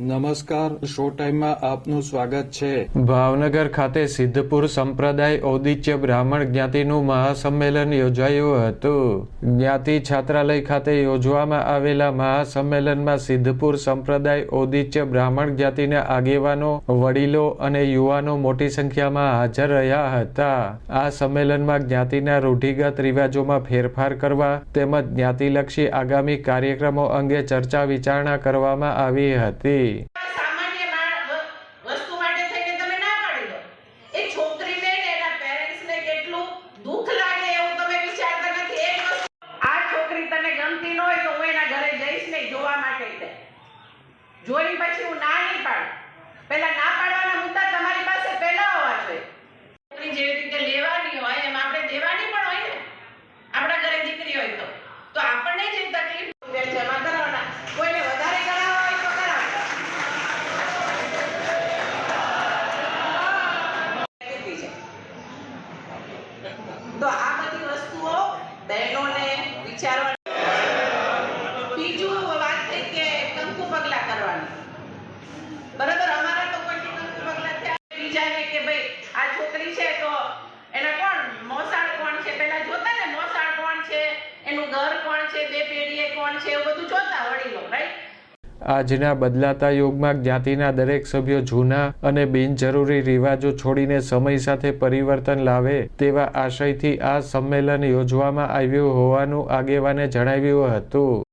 નમસ્કાર, શો ટાઈમમાં આપનું સ્વાગત છે. ભાવનગર ખાતે સિદ્ધપુર સંપ્રદાય ઔદિત્ય બ્રાહ્મણ જ્ઞાતિનું મહાસંમેલન યોજાયું હતું. જ્ઞાતિ છાત્રાલય ખાતે યોજવામાં આવેલા મહાસંમેલનમાં સિદ્ધપુર સંપ્રદાય ઔદિત્ય બ્રાહ્મણ જ્ઞાતિના આગેવાનો, વડીલો અને યુવાનો મોટી સંખ્યામાં હાજર રહ્યા હતા. આ સંમેલનમાં જ્ઞાતિના રૂઢિગત રિવાજોમાં ફેરફાર કરવા તેમજ જ્ઞાતિલક્ષી આગામી કાર્યક્રમો અંગે ચર્ચા વિચારણા કરવામાં આવી હતી. જોઈ પછી હું ના નહીં પાડું. પહેલા ના પાડવાના મુદ્દા તમારી પાસે પહેલા હોવા જોઈએ. જેવી રીતે લેવાની હોય એમ આપણે દેવાની પણ હોય ને. આપણા ઘરે દીકરી હોય તો. તો આપણને જે તકલીફ. જમા કરાવવાના. કોઈને વધારે કરાવવા હોય તો કરાવવા તો આ બધી વસ્તુઓ બહેનોને વિચારવાની બીજાને કે ભાઈ આ છોકરી છે તો એના કોણ? મોસાળ કોણ છે? પેલા જોતા ને મોસાળ કોણ છે? એનું ઘર કોણ છે? બે પેઢીએ કોણ છે? એવું બધું જોતા વડીલો રાઈટ આજના બદલાતા યુગમાં જ્ઞાતિના દરેક સભ્યો જૂના અને બિનજરૂરી રિવાજો છોડીને સમય સાથે પરિવર્તન લાવે તેવા આશયથી આ સંમેલન યોજવામાં આવ્યું હોવાનું આગેવાને જણાવ્યું હતું.